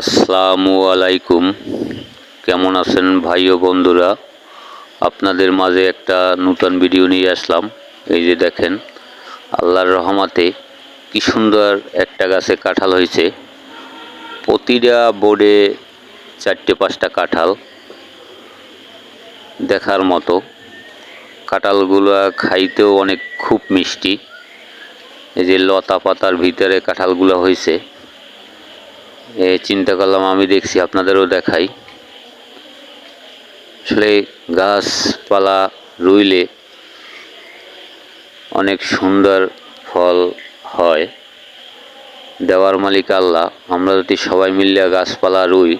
আসসালামু আলাইকুম। কেমন আছেন ভাই ও বন্ধুরা? আপনাদের মাঝে একটা নূতন ভিডিও নিয়ে আসলাম। এই যে দেখেন, আল্লাহর রহমাতে কি সুন্দর একটা গাছে কাঁঠাল হয়েছে। প্রতিটা বোর্ডে চারটে পাঁচটা কাঁঠাল দেখার মতো। কাঁঠালগুলো খাইতেও অনেক খুব মিষ্টি। এই যে লতা পাতার ভিতরে কাঁঠালগুলো হয়েছে। চিন্তা করলাম, আমি দেখছি, আপনাদেরও দেখাই। আসলে গাছপালা রুইলে অনেক সুন্দর ফল হয়। দেওয়ার মালিক আল্লাহ, আমরা যদি সবাই মিলিয়ে গাছপালা রুই,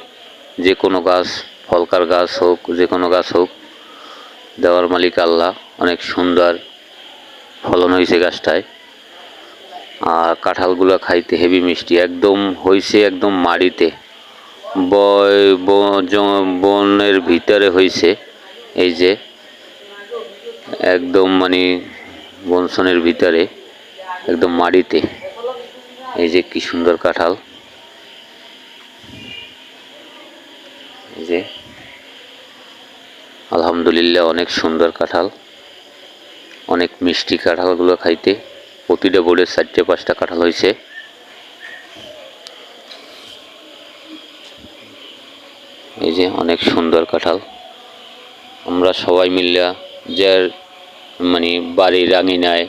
যে কোনো গাছ, ফলকার গাছ হোক, যে কোনো গাছ হোক, দেওয়ার মালিক আল্লাহ, অনেক সুন্দর ফলন হয়েছে গাছটায়। কাঁঠালগুলো খাইতে হেভি মিষ্টি, একদম হয়েছে একদম মাড়িতে। বয় বনের ভিতরে হয়েছে এই যে, একদম মানে বনসনের ভিতরে, একদম মাড়িতে। এই যে কি সুন্দর কাঁঠাল। এই যে, আলহামদুলিল্লাহ অনেক সুন্দর কাঁঠাল, অনেক মিষ্টি কাঁঠালগুলো খাইতে। প্রতিটা বোর্ডের চারটে, পাঁচটা কাঁঠাল হয়েছে। এই যে অনেক সুন্দর কাঁঠাল। আমরা সবাই মিলিয়া যার মানে বাড়ির আঙিনায়,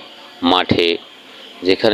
মাঠে, যেখানে